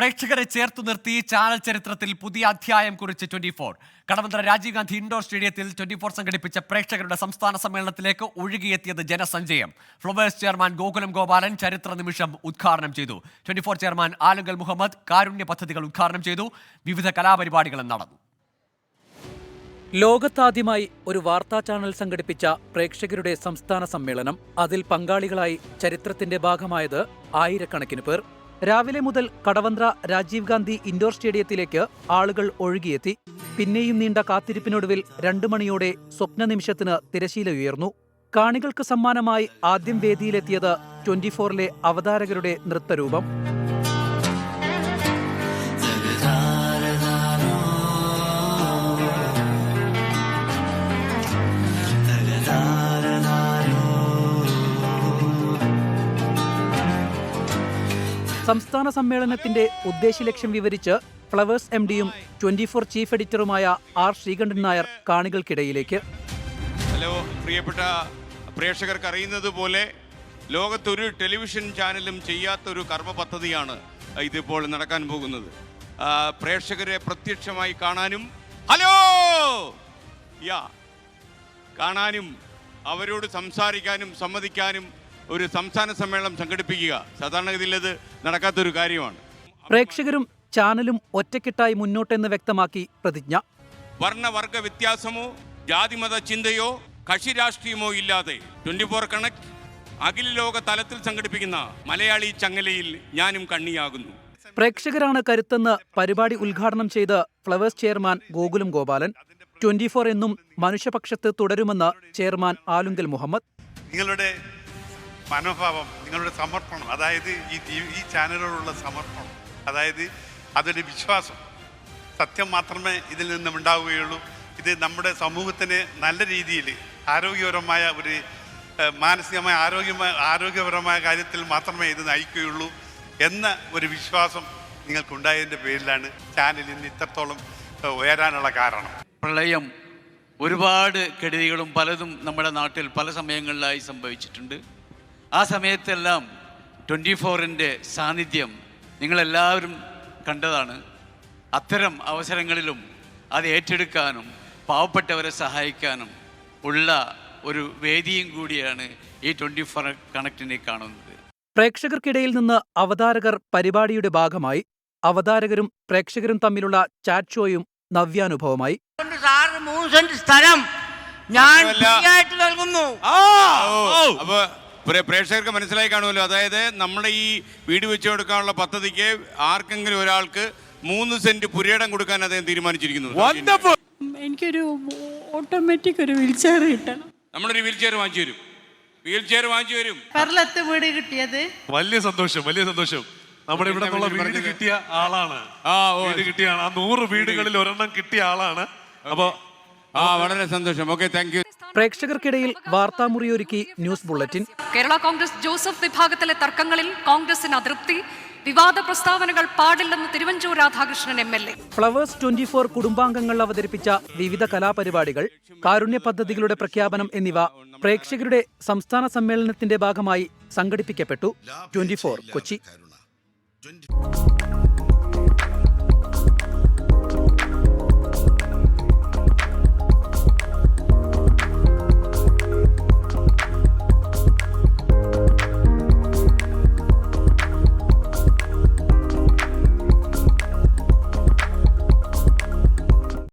പ്രേക്ഷകരെ ചേർത്തു നിർത്തി ചാനൽ ചരിത്രത്തിൽ പുതിയ അധ്യായം കുറിച്ച് twenty four. Kadavanthra Rajiv Gandhi indoor സ്റ്റേഡിയത്തിൽ ട്വന്റി ഫോർ സംഘടിപ്പിച്ച പ്രേക്ഷകരുടെ സംസ്ഥാന സമ്മേളനത്തിലേക്ക് ഒഴുകിയെത്തിയത് ജനസഞ്ചയം. ഫ്ലവേഴ്സ് ചെയർമാൻ ഗോകുലം ഗോപാലൻ ചരിത്ര നിമിഷം ഉദ്ഘാടനം ചെയ്തു. Twenty four chairman Alungal Mohammed കാരുണ്യ പദ്ധതികൾ ഉദ്ഘാടനം ചെയ്തു. വിവിധ കലാപരിപാടികളും നടന്നു. ലോകത്താദ്യമായി ഒരു വാർത്താ ചാനൽ സംഘടിപ്പിച്ച പ്രേക്ഷകരുടെ സംസ്ഥാന സമ്മേളനം അതിൽ പങ്കാളികളായി ചരിത്രത്തിന്റെ ഭാഗമായത് ആയിരക്കണക്കിന് പേർ. രാവിലെ മുതൽ കടവന്ത്ര രാജീവ് ഗാന്ധി ഇൻഡോർ സ്റ്റേഡിയത്തിലേക്ക് ആളുകൾ ഒഴുകിയെത്തി. പിന്നെയും നീണ്ട കാത്തിരിപ്പിനൊടുവിൽ രണ്ടു മണിയോടെ സ്വപ്ന നിമിഷത്തിന് തിരശീല ഉയർന്നു കാണികൾക്ക് സമ്മാനമായി ആദ്യം വേദിയിലെത്തിയത് ട്വന്റി ഫോറിലെ അവതാരകരുടെ നൃത്തരൂപം. സംസ്ഥാന സമ്മേളനത്തിന്റെ ഉദ്ദേശലക്ഷ്യം വിവരിച്ച് ഫ്ലവേഴ്സ് എം ഡിയും ട്വന്റി ഫോർ ചീഫ് എഡിറ്ററുമായ ആർ ശ്രീകണ്ഠൻ നായർ കാണികൾക്കിടയിലേക്ക്. ഹലോ പ്രിയപ്പെട്ട പ്രേക്ഷകർക്ക് അറിയുന്നത് പോലെ ലോകത്തൊരു ടെലിവിഷൻ ചാനലും ചെയ്യാത്തൊരു കർമ്മ പദ്ധതിയാണ് ഇതിപ്പോൾ നടക്കാൻ പോകുന്നത്. പ്രേക്ഷകരെ പ്രത്യക്ഷമായി കാണാനും ഹലോ! യാ കാണാനും അവരോട് സംസാരിക്കാനും സമ്മതിക്കാനും ഒരു സംസ്ഥാന സമ്മേളനം സംഘടിപ്പിക്കുക. സാധാരണഗതിയിൽ അത് നടക്കാത്തൊരു കാര്യമാണ്. പ്രേക്ഷകരും ചാനലും ഒറ്റക്കെട്ടായി മുന്നോട്ടെന്ന് വ്യക്തമാക്കി പ്രതിജ്ഞ. വർണവർഗ വ്യത്യാസമോ ജാതിമത ചിന്തയോ കക്ഷി രാഷ്ട്രീയമോ ഇല്ലാതെ ട്വന്റി ഫോർ കണക്ട് അഖില ലോക തലത്തിൽ സംഘടിപ്പിക്കുന്ന മലയാളി ചങ്ങലയിൽ ഞാനും കണ്ണിയാകുന്നു. പ്രേക്ഷകരാണ് കരുത്തെന്ന് പരിപാടി ഉദ്ഘാടനം ചെയ്ത് Flowers chairman Gokulam Gopalan twenty four എന്നും മനുഷ്യപക്ഷത്ത് തുടരുമെന്ന് ചെയർമാൻ ആലുങ്കൽ മുഹമ്മദ്. നിങ്ങളുടെ മനോഭാവം നിങ്ങളുടെ സമർപ്പണം അതായത് ഈ ഈ ചാനലിലുള്ള സമർപ്പണം അതായത് അതൊരു വിശ്വാസം. സത്യം മാത്രമേ ഇതിൽ നിന്നും ഉണ്ടാവുകയുള്ളൂ. ഇത് നമ്മുടെ സമൂഹത്തിന് നല്ല രീതിയിൽ ആരോഗ്യപരമായ ഒരു മാനസികമായ ആരോഗ്യമായ ആരോഗ്യപരമായ കാര്യത്തിൽ മാത്രമേ ഇത് നയിക്കുകയുള്ളൂ എന്ന ഒരു വിശ്വാസം നിങ്ങൾക്കുണ്ടായതിന്റെ പേരിലാണ് ചാനൽ ഇന്ന് ഇത്രത്തോളം ഉയരാനുള്ള കാരണം. പ്രളയം ഒരുപാട് കെടുതികളും പലതും നമ്മുടെ നാട്ടിൽ പല സമയങ്ങളിലായി സംഭവിച്ചിട്ടുണ്ട്. ആ സമയത്തെല്ലാം ട്വന്റി ഫോറിന്റെ സാന്നിധ്യം നിങ്ങളെല്ലാവരും കണ്ടതാണ്. അത്തരം അവസരങ്ങളിലും അത് ഏറ്റെടുക്കാനും പാവപ്പെട്ടവരെ സഹായിക്കാനും ഉള്ള ഒരു വേദിയും കൂടിയാണ് ഈ ട്വന്റി ഫോർ കണക്റ്റിനെ കാണുന്നത്. പ്രേക്ഷകർക്കിടയിൽ നിന്ന് അവതാരകർ പരിപാടിയുടെ ഭാഗമായി അവതാരകരും പ്രേക്ഷകരും തമ്മിലുള്ള ചാറ്റ് ഷോയും നവ്യാനുഭവമായി. കൊണ്ട് സാറിന് മൂന്ന് സെന്റ് സ്ഥലം ഞാൻ നൽകുന്നു. പ്രേക്ഷകർക്ക് മനസ്സിലായി കാണുമല്ലോ. അതായത് നമ്മുടെ ഈ വീട് വെച്ച് കൊടുക്കാനുള്ള പദ്ധതിക്ക് ആർക്കെങ്കിലും ഒരാൾക്ക് മൂന്ന് സെന്റ് പുരയിടം കൊടുക്കാൻ അദ്ദേഹം തീരുമാനിച്ചിരിക്കുന്നു. എനിക്കൊരു ഓട്ടോമാറ്റിക് ഒരു വീൽ ചെയർ കിട്ടണം. നമ്മളൊരു വീൽ ചെയർ വാങ്ങിച്ചു തരും. വീൽ ചെയർ വാങ്ങിച്ചു തരും. പെർലത്ത് വീട് കിട്ടിയത്? വലിയ സന്തോഷം വലിയ സന്തോഷം. നമ്മുടെ ഇവിടെ നിന്നുള്ള വീട് കിട്ടിയ ആളാണ്. ആ, ഓ. വീട് കിട്ടിയ ആ നൂറ് വീടുകളിൽ ഒരെണ്ണം കിട്ടിയ ആളാണ്. അപ്പൊ ആ വളരെ സന്തോഷം. ഓക്കെ താങ്ക് യു പ്രേക്ഷകർക്കിടയിൽ വാർത്താമുറിയൊരുക്കി news bulletin. Kerala Congress Joseph വിഭാഗത്തിലെ തർക്കങ്ങളിൽ കോൺഗ്രസിന് അതൃപ്തി. വിവാദ പ്രസ്താവനകൾ പാടില്ലെന്ന് Thiruvanchoor Radhakrishnan M L A. Flowers twenty four കുടുംബാംഗങ്ങൾ അവതരിപ്പിച്ച വിവിധ കലാപരിപാടികൾ കാരുണ്യ പദ്ധതികളുടെ പ്രഖ്യാപനം എന്നിവ പ്രേക്ഷകരുടെ സംസ്ഥാന സമ്മേളനത്തിന്റെ ഭാഗമായി സംഘടിപ്പിക്കപ്പെട്ടു. ട്വന്റി കൊച്ചി.